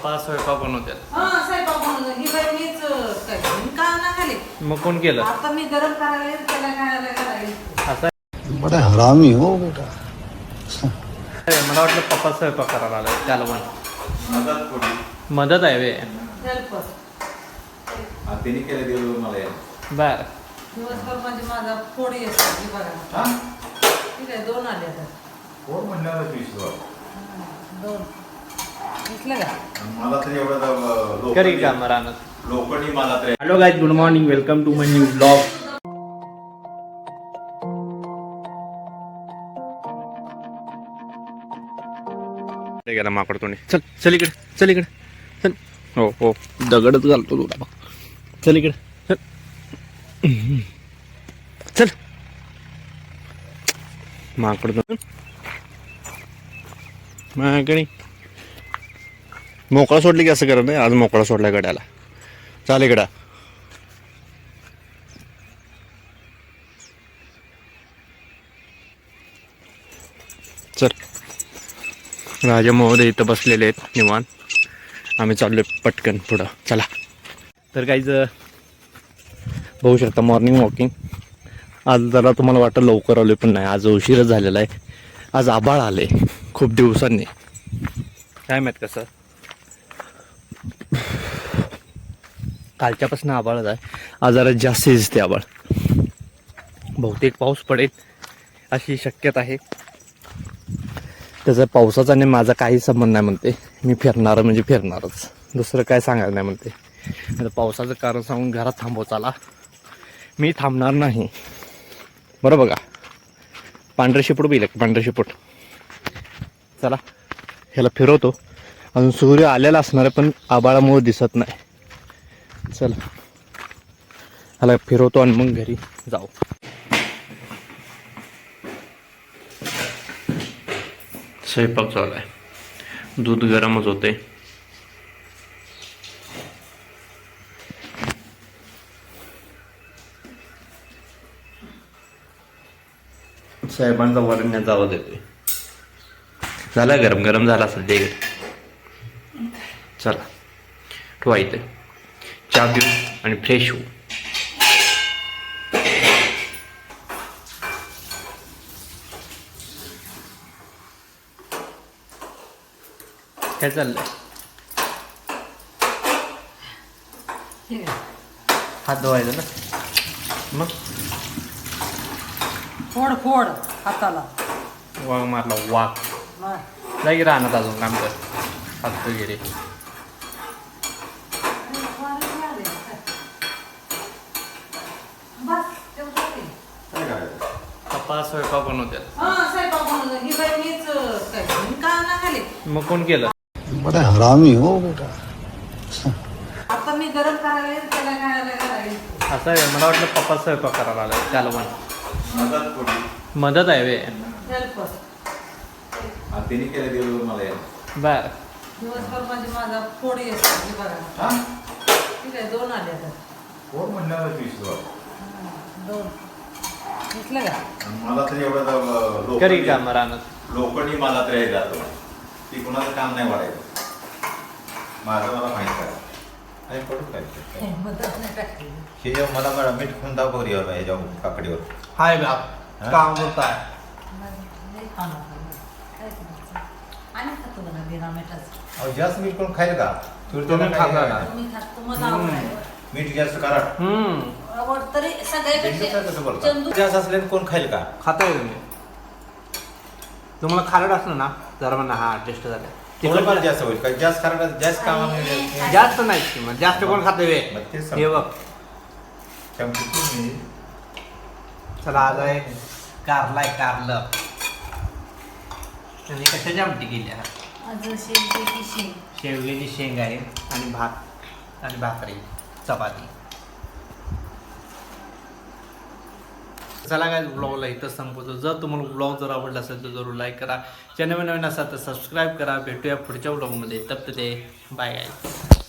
पप्पा स्वयंपाक बनवतात हा स्वयंपाक बनवलं ही बाई मीच अं, काय मी का ना खाली? मग कोण केलं? आता मी गरम करायला येईल, त्याला खायला करायला असं बड़ा हरामी हो बेटा. आहे. मला वाटलं पप्पा स्वयंपाक करायला आला त्याला पण. मदत थोडी मदत आहे वे हेल्प तिने केलं दिलं मला या. बर. दिवसभर म्हणजे माझा फोडी असतो ही बघा. हा? ठीक आहे दोन आले आता. कोण म्हणणार? दोन. दिसलं का? आणि मला तर एवढं द- करी लोखंडी- का राहणार लोखंडी मला तर. Hello guys good morning welcome to my new blog गेला माकड तोंडी चल चल इकडे चल इकडे चल. हो हो. दगडच घालतो तुला बघ. चल इकडे चल. चल. माकड तोंड माकडे. मोकळा सोडली की असं करत नाही? आज मोकळा सोडला गड्याला. चालेल गडा चल. राजा महोदय इथं बसलेले आहेत निवान आम्ही चाललोय पटकन पुढं. चला. तर काहीच बघू शकता मॉर्निंग वॉकिंग आज जरा तुम्हाला वाटतं लवकर आलोय पण नाही. आज उशीरच झालेला आहे. आज आबाळ आले खूप दिवसांनी. काय माहीत कसं? कालच्यापासून आबाळच आहे. आजारात जास्त दिसते आबाळ. बहुतेक पाऊस पडेल अशी शक्यता आहे. त्याचा पावसाचा आणि माझा काही संबंध नाही म्हणते. मी फिरणार म्हणजे फिरणारच. दुसरं काय सांगायला नाही म्हणते. आता पावसाचं कारण सांगून घरात थांबव चाला. मी थांबणार नाही. बरं बघा. पांढरे शिपूट बिल पांढरे शिपूट. चला. ह्याला फिरवतो. अजून सूर्य आलेला असणार आहे पण आबाळामुळे दिसत नाही. चल. ह्याला फिरवतो आणि मग घरी जाऊ. स्वयंपाक चालू आहे. दूध गरमच होते साहेबांचा वरण्याचा आवाज येतोय. झाला गरम गरम झाला असेल ते चला. ठेवा इथे. चहा पिऊ आणि फ्रेश होऊ. काय चाललंय? हात धुवायचा ना. मग? फोड फोड हाताला. वाघ मारला वाघ. हा. की राहणार अजून काम कर. हात वगैरे बस तेवढं आहे. काय करायचं? पप्पा स्वयंपाक बनवतात हा स्वयंपाक बनवलं ही बाई मीच अं, काय मी का ना खाली? मग कोण केलं? बड़ा हरामी हो बेटा. आता मी गरम करायला येईल, त्याला असं आहे मला वाटलं पप्पा स्वयंपाक करायला आला त्याला पण मदत थोडी मदत आहे वे. हेल्प हा, तिने केलं दिलं मला या. बर. दिवसभर म्हणजे माझा फोडी असतो ही बघा. हा? ठीक आहे दोन आले आता. कोण म्हणणार वीस वर? दोन. दिसलं का मला तर एवढं द- करी लोखंडी- काम राहणार लोखंडी मला तर हे जातो ती कुणाचं काम नाही वाढायचं माझं मला माहीत आहे आणि पडू काय ते? टाकली हे जेव्हा मला मला मीठ खून दाव बघ यावर ह्याच्यावर काकडीवर हाय बाप हा? काम होत आहे लई खाणं खाल्लं. काय करायचं? खातो बघा बिना मिठाचं अहो, जास्त मीठ कोण खाईल का तुम्ही ना. तुम्ही खात आवड आहे. मीठ जास्त करा. हम्म. आवड तरी कसं सगळ्यापेक्षा जास्त असल्याने कोण खाईल का? खाता तुम्ही तुम्हाला खारट असलं ना जरा म्हणा हा टेस्ट झालं. थोडंफार तिखट जास्त होईल का जास्त जास्त जास्त नाही किंमत जास्त कोण खाते वे? मग तेच हे. बघ. चला आज आहे कारलाय कारलं. आणि कशाची आमटी केली आहे अजून शेवटी शेंग. शेवग्याची शेंग आहे आणि भात आणि भाकरी. चपाती. चला काय ब्लॉगला इथं संपवतो. जर तुम्हाला ब्लॉग जर आवडला असेल तर जरूर लाईक करा. चॅनल नवीन असाल तर सबस्क्राईब करा. भेटूया पुढच्या ब्लॉगमध्ये तप्त ते बाय गाय